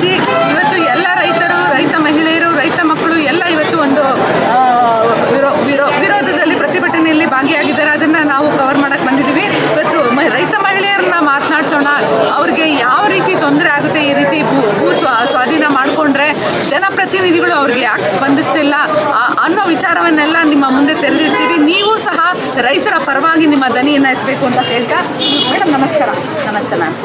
ವಿರೋಧಿಸಿ ಇವತ್ತು ಎಲ್ಲ ರೈತರು, ರೈತ ಮಹಿಳೆಯರು, ರೈತ ಮಕ್ಕಳು ಎಲ್ಲ ಇವತ್ತು ಒಂದು ವಿರೋ ವಿರೋ, ವಿರೋಧದಲ್ಲಿ ಪ್ರತಿಭಟನೆಯಲ್ಲಿ ಭಾಗಿಯಾಗಿದ್ದಾರೆ. ಅದನ್ನು ನಾವು ಕವರ್ ಮಾಡಕ್ಕೆ ಬಂದಿದ್ದೀವಿ. ಇವತ್ತು ರೈತ ಮಹಿಳೆಯರನ್ನ ಮಾತನಾಡ್ಸೋಣ. ಅವ್ರಿಗೆ ಯಾವ ರೀತಿ ತೊಂದರೆ ಆಗುತ್ತೆ, ಈ ರೀತಿ ಭೂ ಭೂ ಸ್ವಾ, ಸ್ವಾಧೀನ ಮಾಡಿಕೊಂಡ್ರೆ ಜನಪ್ರತಿನಿಧಿಗಳು ಅವ್ರಿಗೆ ಯಾಕೆ ಸ್ಪಂದಿಸ್ತಿಲ್ಲ? ಅನ್ನೋ ವಿಚಾರವನ್ನೆಲ್ಲ ನಿಮ್ಮ ಮುಂದೆ ತೆರೆದಿಡ್ತೀವಿ. ನೀವು ಸಹ ರೈತರ ಪರವಾಗಿ ನಿಮ್ಮ ದನಿಯನ್ನು ಎತ್ತಬೇಕು ಅಂತ ಹೇಳ್ತಾ ಮೇಡಮ್, ನಮಸ್ಕಾರ. ನಮಸ್ತೆ ಮ್ಯಾಮ್.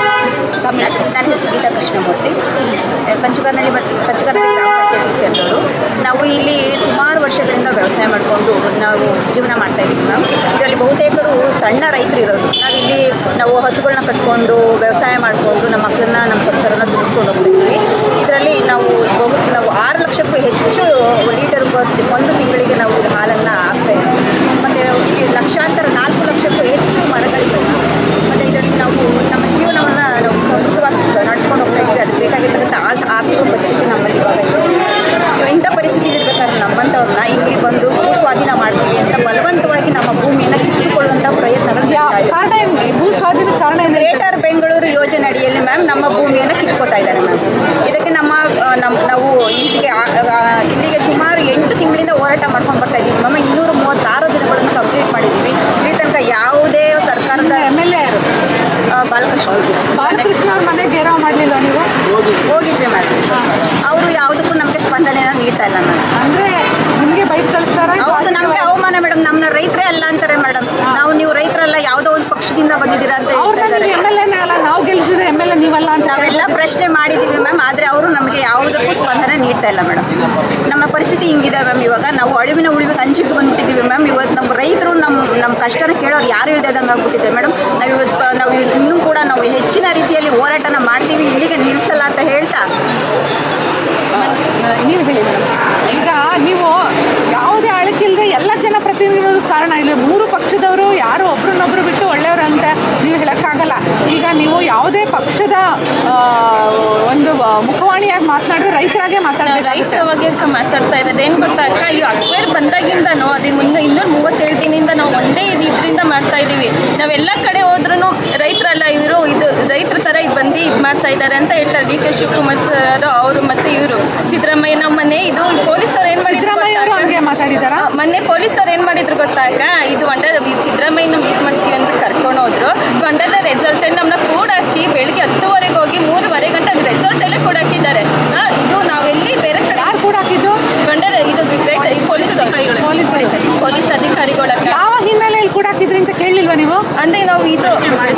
ಕಂಚುಗಾರನಲ್ಲಿ ಮತ್ತು ಪಂಚಾಯತಿಗೆ ಸೇರಿದವರು ನಾವು ಇಲ್ಲಿ ಸುಮಾರು ವರ್ಷಗಳಿಂದ ವ್ಯವಸಾಯ ಮಾಡಿಕೊಂಡು ನಾವು ಜೀವನ ಮಾಡ್ತಾ ಇದ್ದೀವಿ ಮ್ಯಾಮ್. ಇದರಲ್ಲಿ ಬಹುತೇಕರು ಸಣ್ಣ ರೈತರು ಇರೋದು ನಾವು ಇಲ್ಲಿ ನಾವು ಹಸುಗಳನ್ನ ಕಟ್ಕೊಂಡು ವ್ಯವಸಾಯ ಮಾಡಿಕೊಂಡು ನಮ್ಮ ಮಕ್ಕಳನ್ನ, ನಮ್ಮ ಸಂಸಾರನ ತುಂಬಿಸ್ಕೊಂಡು ಹೋಗ್ತಾ ಇದ್ದೀವಿ. ಇದರಲ್ಲಿ ನಾವು ಬಹು ನಾವು ಆರು ಲಕ್ಷಕ್ಕೂ ಹೆಚ್ಚು ಲೀಟರ್ ಬರ್- ಒಂದು ತಿಂಗಳಿಗೆ ನಾವು ಹಾಲನ್ನು ಹಾಕ್ತಾ ಇದ್ದೀವಿ ಮತ್ತು ಇಲ್ಲಿ ಲಕ್ಷಾಂತರ ನಾಲ್ಕು ಲಕ್ಷಕ್ಕೂ ಹೆಚ್ಚು ಮರಗಳಿವೆ ಮತ್ತು ಇದರಲ್ಲಿ ನಾವು ನಮ್ಮ ಜೀವನವನ್ನು ನಾವು ಸಮೃದ್ಧವಾಗಿ ನಡೆಸ್ಕೊಂಡು ಹೋಗ್ತಾ ಇದ್ದೀವಿ ಅದಕ್ಕೆ ಬೇಕಾಗಿರ್ತಕ್ಕಂಥ ಆ- ಆರ್ಥಿಕ ಪರಿಸ್ಥಿತಿ ನಮ್ಮಲ್ಲಿ ಇವಾಗ ಇದೆ. ಇಂಥ ಪರಿಸ್ಥಿತಿ ಇರ್ಬೇಕಾದ್ರೆ ನಮ್ಮಂಥವ್ರನ್ನ ಇಲ್ಲಿ ಬಂದು ಭೂ ಸ್ವಾಧೀನ ಮಾಡ್ತೀವಿ ಅಂತ ಬಲವಂತವಾಗಿ ನಮ್ಮ ಭೂಮಿಯನ್ನು ಕಿತ್ತುಕೊಳ್ಳುವಂತಹ ಪ್ರಯತ್ನಗಳು ಕಾರಣ ಭೂ ಸ್ವಾಧೀನ ಕಾರಣ ಗ್ರೇಟರ್ ಬೆಂಗಳೂರು ಯೋಜನೆ ಅಡಿಯಲ್ಲಿ ಮ್ಯಾಮ್ ನಮ್ಮ ಭೂಮಿಯನ್ನು ಕಿತ್ಕೋತಾ ಇದ್ದಾರೆ ಮ್ಯಾಮ್. ಇದಕ್ಕೆ ನಮ್ಮ ನಮ್ಮ ನಾವು ಇಲ್ಲಿಗೆ ಇಲ್ಲಿಗೆ ಸುಮಾರು ಎಂಟು ತಿಂಗಳಿಂದ ಹೋರಾಟ ಮಾಡ್ಕೊಂಡು ಬರ್ತಾ ಇದ್ದೀವಿ. ಮ್ಯಾಮ್ ಇನ್ನೂರ ಮೂವತ್ತಾರು ದಿನಗಳನ್ನು ಕಂಪ್ಲೀಟ್ ಮಾಡಿದ್ದೀವಿ. ಇಲ್ಲಿ ತನಕ ಯಾವುದೇ ಸರ್ಕಾರದ M L A Balakrishna. Balakrishna ಅವ್ರ ಮನೆ ಮಾಡಲಿಲ್ಲ ನೀವು? ಹೋಗಿದ್ವಿ ಮ್ಯಾಮ್. ಅವರು ಯಾವುದಕ್ಕೂ ನಮಗೆ ಸ್ಪಂದನೆಯನ್ನು ನೀಡ್ತಾ ಇಲ್ಲ ಮ್ಯಾಮ್. ಅಂದ್ರೆ ಬೈಕ್ ಕಳಿಸ್ತಾರ. ಹೌದು ನಮಗೆ ಅವಮಾನ ಮೇಡಮ್. ನಮ್ಮನ್ನ ರೈತರೇ ಅಲ್ಲ ಅಂತಾರೆ ಮೇಡಮ್. ನಾವು ನೀವು ರೈತರಲ್ಲ ಯಾವುದೋ ಒಂದು ಪಕ್ಷದಿಂದ ಬಂದಿದ್ದೀರಾ ಅಂತ ಹೇಳ್ತಾರೆ ಎಂ ಎಲ್ ಎನೇ ಅಲ್ಲ ನಾವು ಗೆಲ್ಸಿದ್ರೆ ಎಂ ಎಲ್ ಎ ನೀವಲ್ಲ ಅಂತ ನಾವೆಲ್ಲ ಪ್ರಶ್ನೆ ಮಾಡಿದ್ದೀವಿ ಮ್ಯಾಮ್ ಆದರೆ ಅವರು ನಮಗೆ ಯಾವುದಕ್ಕೂ ಸ್ಪಂದನೆ ನೀಡ್ತಾ ಇಲ್ಲ ಮೇಡಮ್. ನಮ್ಮ ಪರಿಸ್ಥಿತಿ ಹಿಂಗಿದೆ ಮ್ಯಾಮ್ ಇವಾಗ. ನಾವು ಅಳಿವಿನ ಉಳಿವಿಗೆ ಹಂಚಿಟ್ಟು ಬಂದ್ಬಿಟ್ಟಿದ್ದೀವಿ ಮ್ಯಾಮ್. ಇವತ್ತು ನಮ್ಮ ರೈತರು ನಮ್ಮ ನಮ್ಮ ಕಷ್ಟನ ಕೇಳೋರು ಯಾರು ಇಲ್ದಂಗೆ ಆಗ್ಬಿಟ್ಟಿದೆ ಮೇಡಮ್. ನಾವು ಇವತ್ತು ನಾವು ಇನ್ನೂ ಕೂಡ ನಾವು ಹೆಚ್ಚಿನ ರೀತಿಯಲ್ಲಿ ಹೋರಾಟನ ಮಾಡ್ತೀವಿ ಇಲ್ಲಿಗೆ ನಿಲ್ಲಿಸಲ್ಲ ಅಂತ ಹೇಳ್ತಾ. ನೀವು ಹೇಳಿ ಮೇಡಮ್ ಈಗ ನೀವು ಯಾವುದೇ ಅಳಕಿಲ್ಲದೆ ಎಲ್ಲ ಜನಪ್ರತಿನಿಧಿಗಳು ಕಾರಣ. ಇಲ್ಲಿ ಮೂರು ಪಕ್ಷದವರು ಯಾರು ಒಬ್ರನ್ನೊಬ್ರು ಬಿಟ್ಟು ಒಳ್ಳೆಯವರು ಅಂತ ನೀವು ಹೇಳೋಕ್ಕಾಗಲ್ಲ. ಈಗ ನೀವು ಯಾವುದೇ ಪಕ್ಷದ ಒಂದು ಮುಖವಾಣಿಯಾಗಿ ಮಾತನಾಡಿದ್ರೆ ರೈತರಾಗೆ ಮಾತಾಡಬೇಕಾಗುತ್ತೆ ರೈತರ ಬಗ್ಗೆ ಮಾತಾಡ್ತಾ ಇರೋದು. ಏನು ಗೊತ್ತಾ ಅಕ್ಕ ಈ ಅಕ್ವೇರ್ ಬಂದಾಗಿಂದನೂ, ಅದು ಮುಂದೆ ಇನ್ನೂರು ಮೂವತ್ತೇಳು ದಿನದಿಂದ ನಾವು ಒಂದೇ ಇದು ಇದರಿಂದ ಮಾಡ್ತಾ ಇದ್ದೀವಿ ನಾವೆಲ್ಲ ಕಡೆ ಹೋದ್ರೂ ರೈತರಲ್ಲ ಇವರು, ಇದು ರೈತರ ಥರ ಇದು ಬಂದು ಇದು ಮಾಡ್ತಾ ಇದ್ದಾರೆ ಅಂತ ಹೇಳ್ತಾರೆ. ಡಿ ಕೆ ಶಿವಕುಮಾರ್ ಸರ್, ಅವರು ಮತ್ತು ಇವರು. ಸಿದ್ದರಾಮಯ್ಯ ನಮ್ಮ ಮನೆ ಇದು ಪೊಲೀಸರು ಏನು ಮಾಡಿದ್ರು? ಮಾತಾಡಿದಾರ? ಮೊನ್ನೆ ಪೊಲೀಸರು ಏನು ಮಾಡಿದ್ರು ಗೊತ್ತಾಗ ಇದು ಒಂಡಲ ಸಿದ್ದರಾಮಯ್ಯನ ಮೀಟ್ ಮಾಡಿಸ್ತೀವಿ ಅಂತ ಕರ್ಕೊಂಡು ಹೋದ್ರು. ವಂಡರ್ ರೆಸಲ್ಟ್ ಅಲ್ಲಿ ನಮ್ಮನ್ನ ಕೂಡಾಕಿ ಬೆಳಿಗ್ಗೆ ಹತ್ತುವರೆಗೆ ಹೋಗಿ ಮೂರುವರೆ ಗಂಟೆ ರೆಸಾರ್ಟಲ್ಲೇ ಕೂಡ ಹಾಕಿದ್ದಾರೆ. ಇದು ನಾವು ಎಲ್ಲಿ ಬೇರೆ ಕಡೆ ಯಾರು ಕೂಡ ಹಾಕಿದ್ದು? ಬಂಡರ ಇದು ಪೊಲೀಸ್ ಅಧಿಕಾರಿಗಳು. ಪೊಲೀಸ್ ಅಧಿಕಾರಿಗಳಕ್ಕ ಯಾವ ಹಿನ್ನೆಲೆಯಲ್ಲಿ ಕೂಡ ಹಾಕಿದ್ರಿ ಅಂತ ಕೇಳಲಿಲ್ವಾ ನೀವು? ಅಂದ್ರೆ ನಾವು ಇದು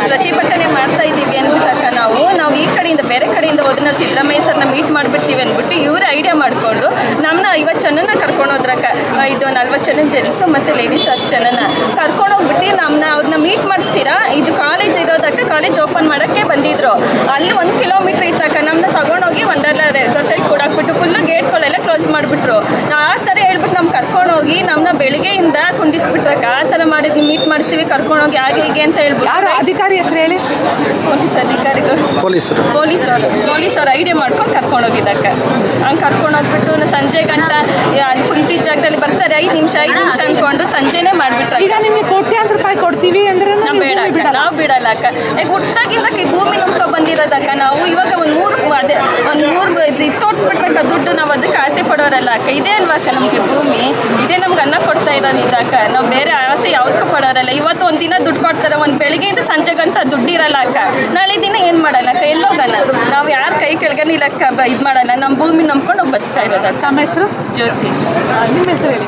ಪ್ರತಿಭಟನೆ ಮಾಡ್ತಾ ಇದ್ದೀವಿ ಅಂದ್ಬಿಟ್ಟಕ್ಕ ನಾವು. ನಾವು ಈ ಕಡೆಯಿಂದ ಬೇರೆ ಕಡೆಯಿಂದ ಹೋದ್ರೆ ಸಿದ್ದರಾಮಯ್ಯ ಸರ್ನ ಮೀಟ್ ಮಾಡ್ಬಿಡ್ತೀವಿ ಅಂದ್ಬಿಟ್ಟು ಇವ್ರು ಐಡಿಯಾ ಮಾಡಿಕೊಂಡು ನಮ್ಮನ್ನ ಇವತ್ತು ಜನನ ಕರ್ಕೊಂಡು ಹೋದ್ರಕ್ಕ. ಇದು ನಲ್ವತ್ತು ಜನ ಜೆಂಟ್ಸ್ ಮತ್ತು ಲೇಡೀಸ್ ಹತ್ತು ಜನನ. ಕರ್ಕೊಂಡು ಹೋಗ್ಬಿಟ್ಟು ನಮ್ಮನ್ನ ಅವ್ರನ್ನ ಮೀಟ್ ಮಾಡಿಸ್ತೀರಾ? ಇದು ಕಾಲೇಜ್ ಇರೋದಕ್ಕೆ ಕಾಲೇಜ್ ಓಪನ್ ಮಾಡೋಕ್ಕೆ ಬಂದಿದ್ರು. ಅಲ್ಲಿ ಒಂದು ಕಿಲೋಮೀಟ್ರ್ ಇತ್ತಕ್ಕ. ನಮ್ಮನ್ನ ತಗೊಂಡೋಗಿ ಒಂದಲ್ಲ ರೆಸಾರ್ಟಲ್ಲಿ ಕೂಡಾಕ್ಬಿಟ್ಟು ಫುಲ್ಲು ಗೇಟ್ಗಳೆಲ್ಲ ಕ್ಲೋಸ್ ಮಾಡಿಬಿಟ್ರು. ಆ ಥರ ಹೇಳ್ಬಿಟ್ಟು ನಮ್ಗೆ ಕರ್ಕೊಂಡೋಗಿ ನಮ್ಮನ್ನ ಬೆಳಿಗ್ಗೆಯಿಂದ ಕುಂಡಿಸ್ಬಿಟ್ರಕ್ಕ. ಆ ಥರ ಮಾಡಿದ್ವಿ ಮೀಟ್ ಮಾಡಿಸ್ತೀವಿ ಕರ್ಕೊಂಡೋಗಿ ಹಾಗೆ ಹೀಗೆ ಅಂತ ಹೇಳ್ಬಿಟ್ಟು. ಯಾರು ಅಧಿಕಾರಿ ಹೆಸರು ಹೇಳಿ? ಪೊಲೀಸ್ ಅಧಿಕಾರಿಗಳು. ಪೊಲೀಸರು. ಪೊಲೀಸ್ ಪೊಲೀಸರು ಐಡಿಯಾ ಮಾಡ್ಕೊಂಡು ಕರ್ಕೊಂಡು ಹೋಗಿದ್ದಕ್ಕೆ. ಹಂಗೆ ಕರ್ಕೊಂಡು ಹೋಗ್ಬಿಟ್ಟು ಸಂಜೆ ಗಂಟ ಅಲ್ಲಿ ಐದು ನಿಮಿಷ ಐದು ನಿಮಿಷ ಅಂದ್ಕೊಂಡು ಸಂಜೆನೆ ಮಾಡಿಬಿಟ್ರೆ. ಈಗ ನಿಮಗೆ ಕೋಟ್ಯಾಂತರ ರೂಪಾಯಿ ಕೊಡ್ತೀವಿ ಅಂದ್ರೆ ನಾವು ಬೇಡ ಅಕ್ಕ ನಾವು ಬಿಡಲ್ಲ ಅಕ್ಕ. ಈಗ ಹುಟ್ಟಾಗಿಂದ ಈ ಭೂಮಿ ನಂಬ್ಕೊ ಬಂದಿರೋದಕ್ಕ ನಾವು. ಇವಾಗ ಒಂದು ಮೂರು ಅದೇ ಒಂದು ಮೂರು ಇದು ತೋರಿಸ್ಬಿಟ್ರಕ್ಕ ದುಡ್ಡು ನಾವು ಅದಕ್ಕೆ ಆಸೆ ಪಡೋರಲ್ಲ ಅಕ್ಕ. ಇದೇ ಅಲ್ವಾ ಅಕ್ಕ ನಮಗೆ ಭೂಮಿ? ಇದೇ ನಮ್ಗೆ ಅನ್ನ ಕೊಡ್ತಾ ಇರೋದು ಇದಕ್ಕ ನಾವು ಬೇರೆ ಆಸೆ ಯಾವ್ದಕ್ಕೂ ಪಡೋರಲ್ಲ. ಇವತ್ತು ಒಂದು ದಿನ ದುಡ್ಡು ಕೊಡ್ತಾರೆ ಒಂದು ಬೆಳಿಗ್ಗೆಯಿಂದ ಸಂಜೆ ಗಂಟ ದುಡ್ಡು ಇರಲ್ಲ ಅಕ್ಕ. ನಾಳೆ ದಿನ ಏನು ಮಾಡಲ್ಲ ಅಕ್ಕ? ಹೋಗಲ್ಲ ನಾವು ಯಾರ ಕೈ ಕೆಳಗನೆ ಇಲ್ಲ ಅಕ್ಕ ಇದು ಮಾಡಲ್ಲ. ನಮ್ಮ ಭೂಮಿ ನಂಬ್ಕೊಂಡು ನಾವು ಬದುಕ್ತಾ ಇರೋದಕ್ಕ ತಮ್ಮ ಹೆಸರು? ಜ್ಯೋತಿ. ನಿಮ್ಮ ಹೆಸರು ಹೇಳಿ.